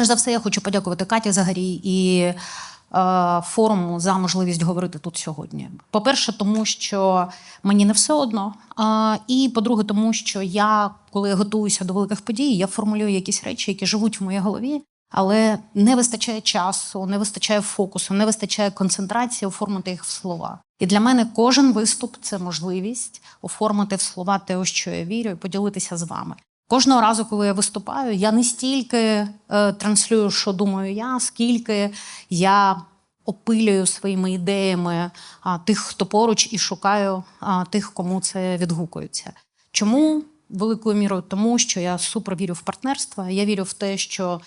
Перш за все, я хочу подякувати Каті Загарій і е, форуму за можливість говорити тут сьогодні. По-перше, тому що мені не все одно. А, і по-друге, тому що я, коли я готуюся до великих подій, я формулюю якісь речі, які живуть в моїй голові, але не вистачає часу, не вистачає фокусу, не вистачає концентрації оформити їх в слова. І для мене кожен виступ це можливість оформити в слова те, у що я вірю, і поділитися з вами. Кожного разу, коли я виступаю, я не стільки е, транслюю, що думаю я, скільки я опилюю своїми ідеями а, тих, хто поруч, і шукаю а, тих, кому це відгукується. Чому великою мірою? Тому що я супер вірю в партнерство. Я вірю в те, що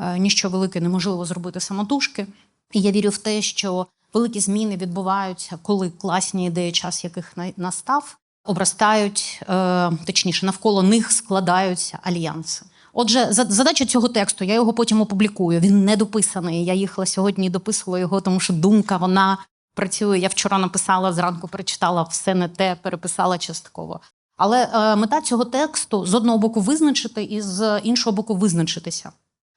е, ніщо велике неможливо зробити самотужки. І я вірю в те, що великі зміни відбуваються, коли класні ідеї, час яких настав, обростають, е, точніше, навколо них складаються альянси. Отже, за- задача цього тексту, я його потім опублікую. Він не дописаний. Я їхала сьогодні і дописувала його, тому що думка вона працює. Я вчора написала зранку, перечитала все не те, переписала частково. Але е, мета цього тексту з одного боку визначити, і з іншого боку визначитися.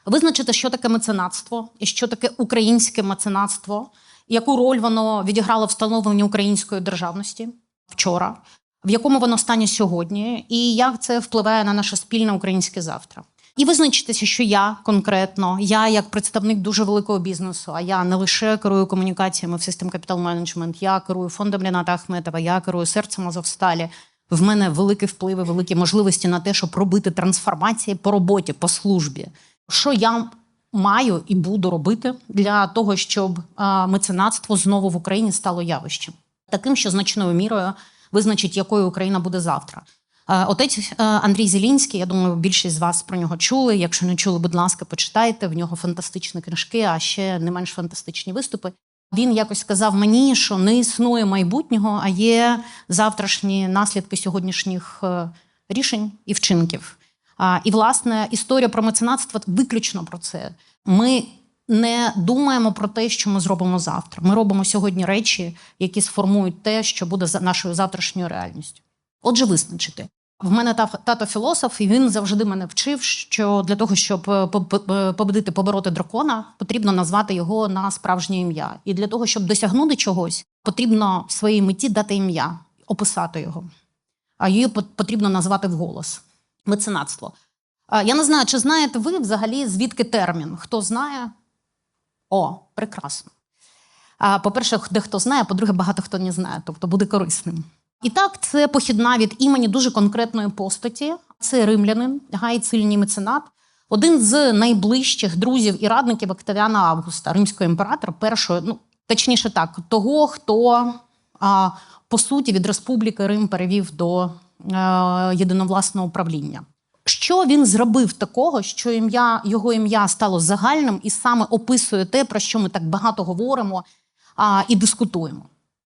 Визначити, що таке меценатство і що таке українське меценатство, яку роль воно відіграло в встановленні української державності вчора, в якому воно стані сьогодні, і як це впливає на наше спільне українське завтра. І визначитися, що я конкретно, я як представник дуже великого бізнесу, а я не лише керую комунікаціями в System Capital Management, я керую фондом Ріната Ахметова, я керую серцем Азовсталі. В мене великі впливи, великі можливості на те, щоб робити трансформації по роботі, по службі. Що я маю і буду робити для того, щоб меценатство знову в Україні стало явищем, таким, що значною мірою визначить, якою Україна буде завтра. Е, Отець е, Андрій Зелінський, я думаю, більшість з вас про нього чули. Якщо не чули, будь ласка, почитайте. В нього фантастичні книжки, а ще не менш фантастичні виступи. Він якось сказав мені, що не існує майбутнього, а є завтрашні наслідки сьогоднішніх е, рішень і вчинків. І, власне, історія про меценатство виключно про це. Ми не думаємо про те, що ми зробимо завтра. Ми робимо сьогодні речі, які сформують те, що буде за нашою завтрашньою реальністю. Отже, визначити. В мене тато філософ, і він завжди мене вчив, що для того, щоб е, по- по- победити, побороти дракона, потрібно назвати його на справжнє ім'я. І для того, щоб досягнути чогось, потрібно своїй меті дати ім'я, описати його. А її пот- потрібно назвати вголос. Меценатство. Я не знаю, чи знаєте ви взагалі, звідки термін? Хто знає? О, прекрасно. По-перше, дехто знає, по-друге, багато хто не знає, тобто буде корисним. І так, це похідна від імені дуже конкретної постаті. Це римлянин, Гай Цильній меценат, один з найближчих друзів і радників Октавіана Августа, римського імператора, першого, ну точніше так, того, хто а, по суті від Республіки Рим перевів до е, єдиновласного управління. Що він зробив такого, що ім'я його ім'я стало загальним і саме описує те, про що ми так багато говоримо а, і дискутуємо.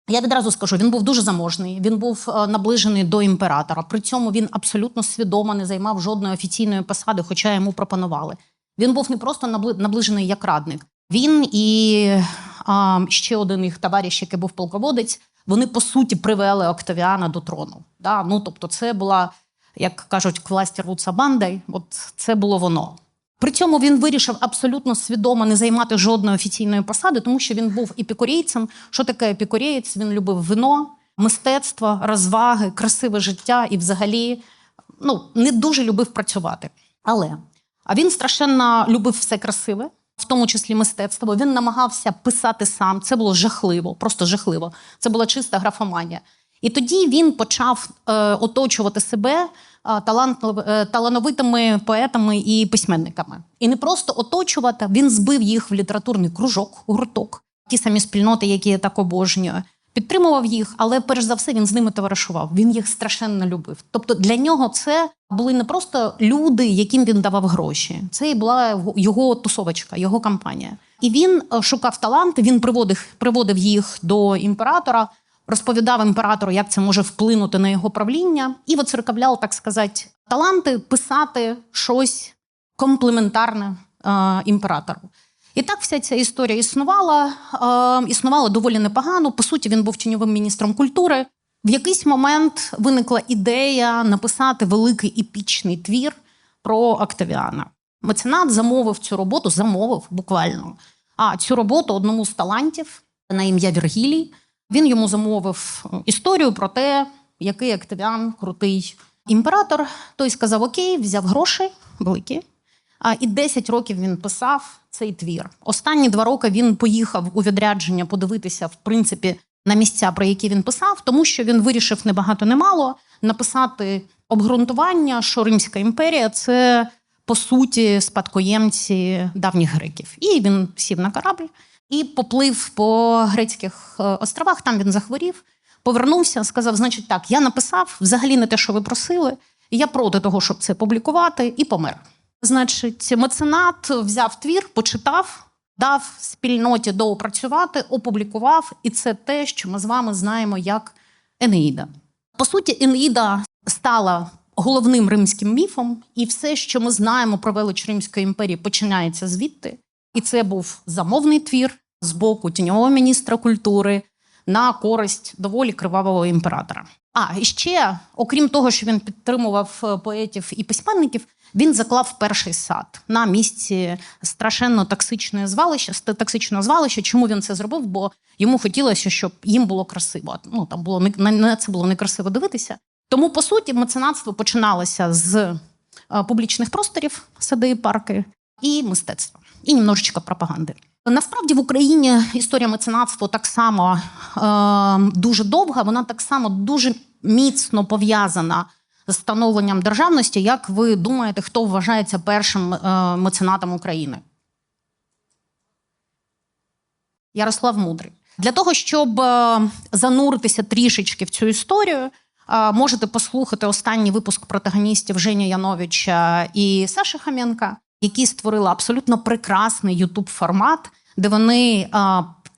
Я відразу скажу, він був дуже заможний, він був е, наближений до імператора. При цьому він абсолютно свідомо не займав жодної офіційної посади, хоча йому пропонували. Він був не просто набли- наближений як радник. Він і а, ще один їх товариш, який був полководець, вони по суті привели Октавіана до трону. Да? Ну, тобто, це була, як кажуть, к власті рвуться бандой, от це було воно. При цьому він вирішив абсолютно свідомо не займати жодної офіційної посади, тому що він був епікурійцем. Що таке епікурієць? Він любив вино, мистецтво, розваги, красиве життя і, взагалі, ну не дуже любив працювати. Але а він страшенно любив все красиве, в тому числі мистецтво. Він намагався писати сам. Це було жахливо, просто жахливо. Це була чиста графоманія. І тоді він почав е, оточувати себе е, е, талановитими поетами і письменниками. І не просто оточувати, він збив їх в літературний кружок, гурток, ті самі спільноти, які я так обожнюю. Підтримував їх, але перш за все він з ними товаришував. Він їх страшенно любив. Тобто для нього це були не просто люди, яким він давав гроші. Це і була його тусовочка, його компанія. І він шукав таланти. Він приводив, приводив їх до імператора, розповідав імператору, як це може вплинути на його правління, і воцеркавляв, так сказати, таланти писати щось комплементарне е, імператору. І так вся ця історія існувала, е, існувала доволі непогано. По суті, він був тіньовим міністром культури. В якийсь момент виникла ідея написати великий епічний твір про Октавіана. Меценат замовив цю роботу, замовив буквально. А цю роботу одному з талантів на ім'я Вергілій. Він йому замовив історію про те, який Октавіан крутий імператор. Той сказав: Окей, взяв гроші великі. А, І 10 років він писав цей твір. Останні два роки він поїхав у відрядження подивитися, в принципі, на місця, про які він писав, тому що він вирішив не багато, не мало написати обґрунтування, що Римська імперія це по суті спадкоємці давніх греків. І він сів на корабль і поплив по грецьких е, островах. Там він захворів, повернувся, сказав: Значить, так, я написав взагалі не те, що ви просили. Я проти того, щоб це публікувати, і помер. Значить, меценат взяв твір, почитав, дав спільноті доопрацювати, опублікував, і це те, що ми з вами знаємо як Енеїда. По суті, Енеїда стала головним римським міфом, і все, що ми знаємо про велич Римської імперії, починається звідти. І це був замовний твір з боку тіньового міністра культури на користь доволі кривавого імператора. А і ще, окрім того, що він підтримував е, поетів і письменників, він заклав перший сад на місці страшенно токсичне звалище, токсичного звалища. Чому він це зробив? Бо йому хотілося, щоб їм було красиво. Ну там було на це було некрасиво дивитися. Тому, по суті, меценатство починалося з е, публічних просторів, сади, парки і мистецтва, і немножечко пропаганди. Насправді в Україні історія меценатства так само е, дуже довга, вона так само дуже міцно пов'язана з становленням державності. Як ви думаєте, хто вважається першим е, меценатом України? Ярослав Мудрий. Для того, щоб е, зануритися трішечки в цю історію, е, можете послухати останній випуск протагоністів Женя Яновича і Саші Хаменка, які створили абсолютно прекрасний ютуб формат, де вони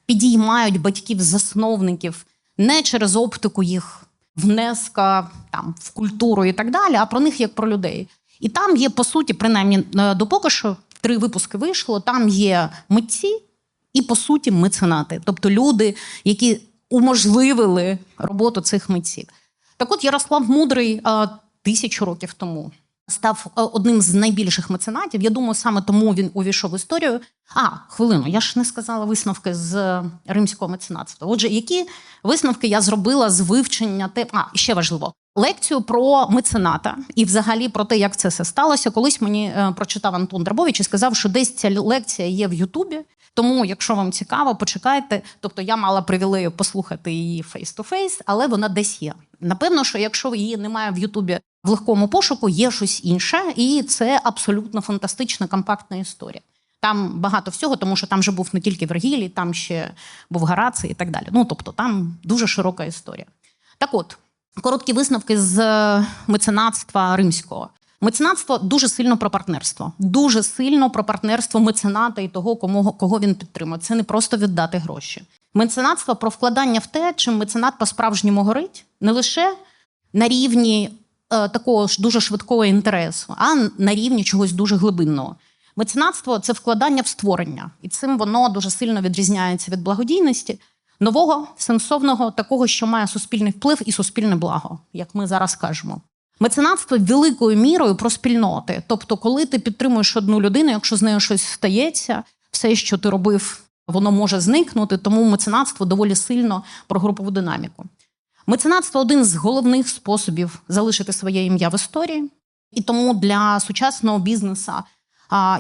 підіймають батьків-засновників не через оптику їх внеска там в культуру і так далі, а про них як про людей. І там є по суті, принаймні е, допоки що три випуски вийшло. Там є митці і по суті меценати, тобто люди, які уможливили роботу цих митців. Так от Ярослав Мудрий е, тисячу років тому став е, одним з найбільших меценатів. Я думаю, саме тому він увійшов в історію. А, хвилину, я ж не сказала висновки з е, римського меценатства. Отже, які висновки я зробила з вивчення те, а ще важливо. Лекцію про мецената і взагалі про те, як це все сталося. Колись мені е, прочитав Антон Драбович і сказав, що десь ця лекція є в Ютубі. Тому, якщо вам цікаво, почекайте. Тобто я мала привілею послухати її фейс-то-фейс, але вона десь є. Напевно, що якщо її немає в Ютубі в легкому пошуку, є щось інше, і це абсолютно фантастична компактна історія. Там багато всього, тому що там же був не тільки Вергілій, там ще був Гараций і так далі. Ну тобто, там дуже широка історія. Так от, короткі висновки з е, меценатства римського. Меценатство дуже сильно про партнерство, дуже сильно про партнерство мецената і того, кому кого він підтримує. Це не просто віддати гроші. Меценатство про вкладання в те, чим меценат по-справжньому горить, не лише на рівні е, такого ж дуже швидкого інтересу, а на рівні чогось дуже глибинного. Меценатство це вкладання в створення, і цим воно дуже сильно відрізняється від благодійності нового, сенсовного, такого, що має суспільний вплив і суспільне благо, як ми зараз кажемо. Меценатство великою мірою про спільноти. Тобто, коли ти підтримуєш одну людину, якщо з нею щось стається, все, що ти робив, воно може зникнути. Тому меценатство доволі сильно про групову динаміку. Меценатство один з головних способів залишити своє ім'я в історії, і тому для сучасного бізнесу,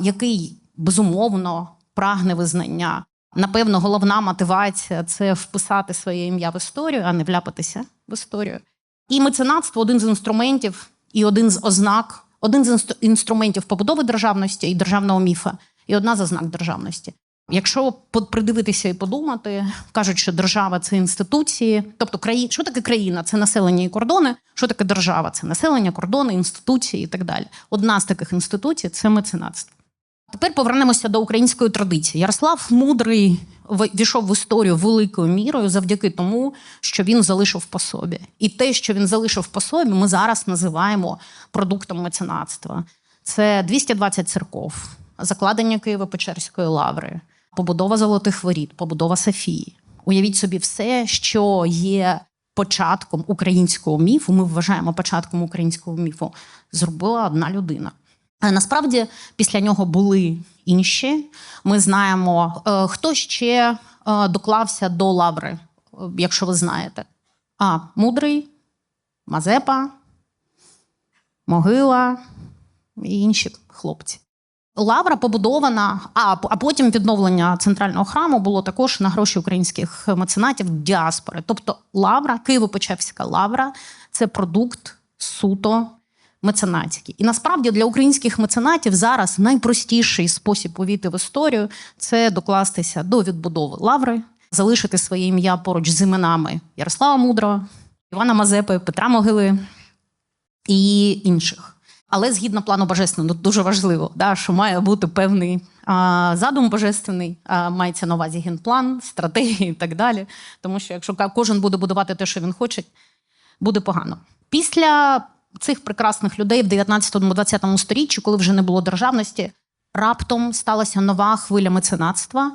який безумовно прагне визнання, напевно, головна мотивація це вписати своє ім'я в історію, а не вляпатися в історію. І меценатство один з інструментів і один з ознак, один з інстру- інструментів побудови державності і державного міфа, і одна з ознак державності. Якщо придивитися і подумати, кажуть, що держава це інституції, тобто країна, що таке країна? Це населення і кордони. Що таке держава? Це населення, кордони, інституції і так далі. Одна з таких інституцій це меценатство. Тепер повернемося до української традиції. Ярослав Мудрий війшов в історію великою мірою завдяки тому, що він залишив по собі. І те, що він залишив по собі, ми зараз називаємо продуктом меценатства. Це 220 церков, закладення Києво-Печерської лаври, побудова золотих воріт, побудова Софії. Уявіть собі, все, що є початком українського міфу. Ми вважаємо початком українського міфу, зробила одна людина. Е, Насправді, після нього були інші. Ми знаємо, е, хто ще е, доклався до лаври, якщо ви знаєте. А, мудрий, Мазепа, Могила і інші хлопці. Лавра побудована, а, а потім відновлення центрального храму було також на гроші українських меценатів діаспори. Тобто лавра, Києво-Печерська лавра це продукт суто меценатський. І насправді для українських меценатів зараз найпростіший спосіб увійти в історію це докластися до відбудови лаври, залишити своє ім'я поруч з іменами Ярослава Мудрого, Івана Мазепи, Петра Могили і інших. Але згідно плану божественного, ну, дуже важливо, да, що має бути певний а, задум божественний, а, мається на увазі генплан, стратегії і так далі. Тому що якщо кожен буде будувати те, що він хоче, буде погано. Після цих прекрасних людей в 19-20 сторіччі, коли вже не було державності, раптом сталася нова хвиля меценатства.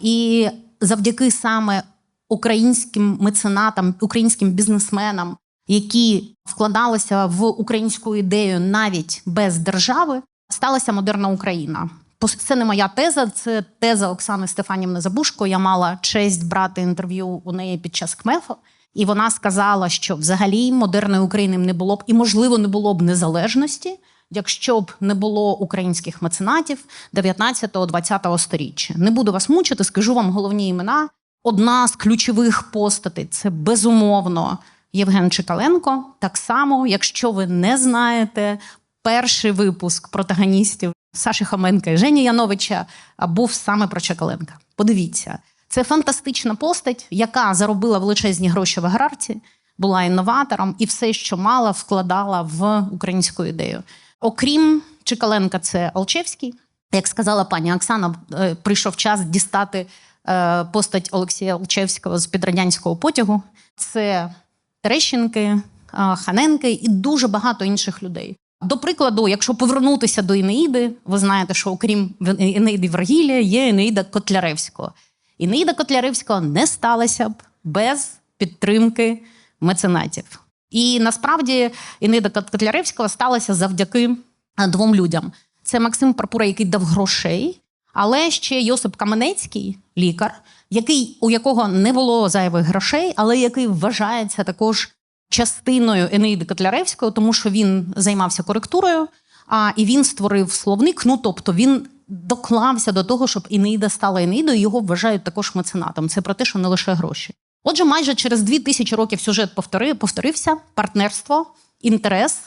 І завдяки саме українським меценатам, українським бізнесменам, які вкладалися в українську ідею навіть без держави, сталася модерна Україна. Це не моя теза, це теза Оксани Стефанівни Забушко. Я мала честь брати інтерв'ю у неї під час КМЕФу. І вона сказала, що взагалі модерної України не було б, і можливо не було б незалежності, якщо б не було українських меценатів 19-20 сторіччя. Не буду вас мучити, скажу вам головні імена. Одна з ключових постатей це безумовно Євген Чекаленко. Так само, якщо ви не знаєте, перший випуск протагоністів Саші Хоменка і Жені Яновича був саме про Чекаленка. Подивіться, це фантастична постать, яка заробила величезні гроші в аграрці, була інноватором і все, що мала, вкладала в українську ідею. Окрім Чекаленка, це Олчевський. Як сказала пані Оксана, е, прийшов час дістати е, постать Олексія Олчевського з підрадянського потягу. Це Терещенки, е, Ханенки і дуже багато інших людей. До прикладу, якщо повернутися до Інеїди, ви знаєте, що окрім Інеїди Вергілія є Інеїда Котляревського. Інеїда Котляревського не сталася б без підтримки меценатів. І насправді Інеїда Котляревського сталася завдяки е, двом людям: це Максим Парпура, який дав грошей, але ще Йосип Каменецький, лікар, який, у якого не було зайвих грошей, але який вважається також частиною Енеїди Котляревського, тому що він займався коректурою, а і він створив словник. Ну тобто він доклався до того, щоб Енеїда стала Енеїдою, його вважають також меценатом. Це про те, що не лише гроші. Отже, майже через дві тисячі років сюжет повторився: партнерство, інтерес,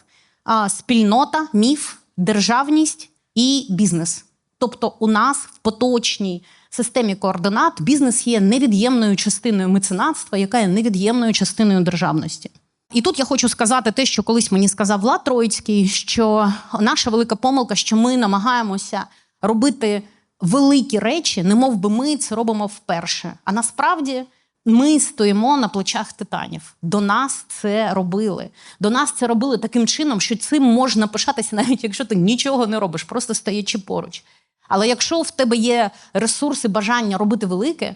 спільнота, міф, державність і бізнес. Тобто, у нас в поточній системі координат бізнес є невід'ємною частиною меценатства, яка є невід'ємною частиною державності. І тут я хочу сказати те, що колись мені сказав Влад Троїцький, що наша велика помилка, що ми намагаємося робити великі речі, не би ми це робимо вперше. А насправді ми стоїмо на плечах титанів. До нас це робили. До нас це робили таким чином, що цим можна пишатися, навіть якщо ти нічого не робиш, просто стоячи поруч. Але якщо в тебе є ресурси, бажання робити велике,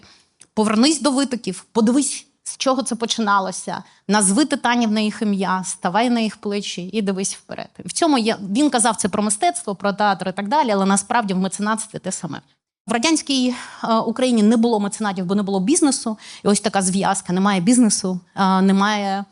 повернись до витоків, подивись, з чого це починалося, назви титанів на їх ім'я, ставай на їх плечі і дивись вперед. В цьому є він казав це про мистецтво, про театр і так далі, але насправді в меценатстві те саме. В радянській е, Україні не було меценатів, бо не було бізнесу. І ось така зв'язка: немає бізнесу, е, немає е,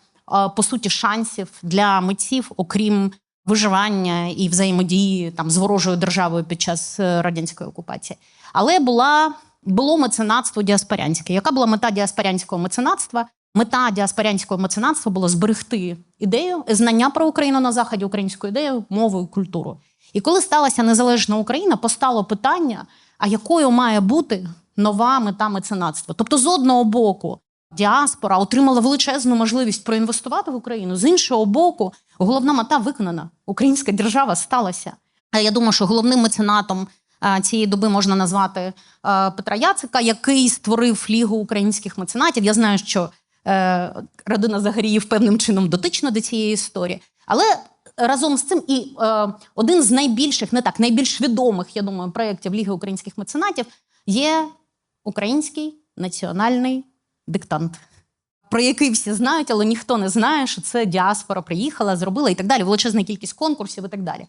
по суті шансів для митців, окрім виживання і взаємодії там з ворожою державою під час радянської окупації. Але була було меценатство діаспорянське. Яка була мета діаспорянського меценатства? Мета діаспорянського меценатства було зберегти ідею, знання про Україну на заході, українську ідею, мову і культуру. І коли сталася незалежна Україна, постало питання: а якою має бути нова мета меценатства? Тобто, з одного боку, діаспора отримала величезну можливість проінвестувати в Україну, з іншого боку, головна мета виконана. Українська держава сталася. А я думаю, що головним меценатом цієї доби можна назвати Петра Яцика, який створив Лігу українських меценатів. Я знаю, що е, родина Загаріїв певним чином дотична до цієї історії. Але разом з цим і е, один з найбільших, не так, найбільш відомих, я думаю, проєктів Ліги українських меценатів є український національний диктант. Про який всі знають, але ніхто не знає, що це діаспора приїхала, зробила і так далі. Величезна кількість конкурсів і так далі.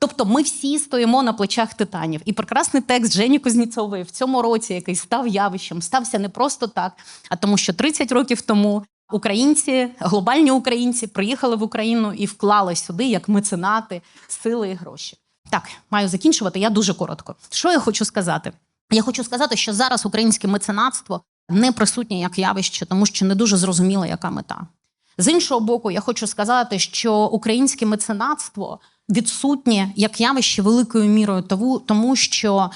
Тобто ми всі стоїмо на плечах титанів. І прекрасний текст Жені Кузніцової в цьому році, який став явищем, стався не просто так, а тому, що 30 років тому українці, глобальні українці, приїхали в Україну і вклали сюди як меценати сили і гроші. Так, маю закінчувати. Я дуже коротко. Що я хочу сказати? Я хочу сказати, що зараз українське меценатство не присутнє як явище, тому що не дуже зрозуміло, яка мета. З іншого боку, я хочу сказати, що українське меценатство відсутнє як явище великою мірою тому, що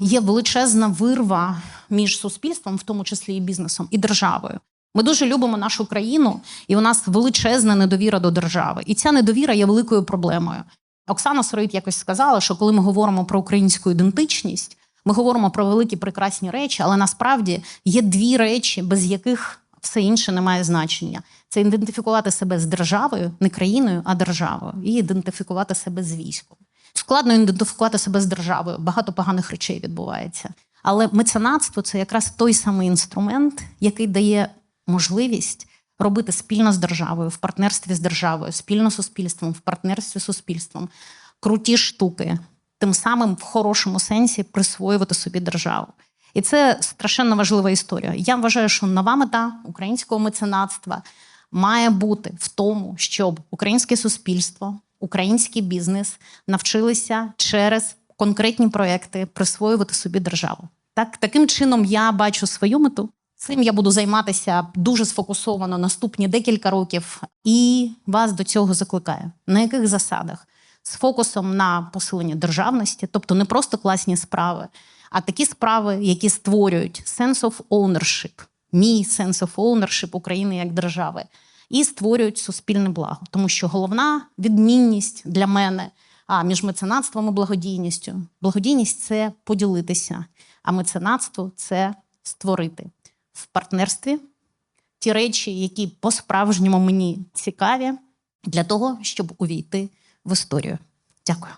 є величезна вирва між суспільством, в тому числі і бізнесом, і державою. Ми дуже любимо нашу країну, і у нас величезна недовіра до держави. І ця недовіра є великою проблемою. Оксана Сороїд якось сказала, що коли ми говоримо про українську ідентичність, ми говоримо про великі прекрасні речі, але насправді є дві речі, без яких все інше не має значення. Це ідентифікувати себе з державою, не країною, а державою, і ідентифікувати себе з військом. Складно ідентифікувати себе з державою, багато поганих речей відбувається. Але меценатство це якраз той самий інструмент, який дає можливість робити спільно з державою, в партнерстві з державою, спільно з суспільством, в партнерстві з суспільством, круті штуки, тим самим в хорошому сенсі присвоювати собі державу. І це страшенно важлива історія. Я вважаю, що нова мета українського меценатства має бути в тому, щоб українське суспільство, український бізнес навчилися через конкретні проекти присвоювати собі державу. Так, таким чином я бачу свою мету. Цим я буду займатися дуже сфокусовано наступні декілька років, і вас до цього закликаю. На яких засадах? З фокусом на посилення державності, тобто не просто класні справи, а такі справи, які створюють sense of ownership, мій sense of ownership України як держави, і створюють суспільне благо. Тому що головна відмінність для мене а між меценатством і благодійністю. Благодійність це поділитися, а меценатство це створити в партнерстві ті речі, які по-справжньому мені цікаві, для того, щоб увійти в історію. Дякую.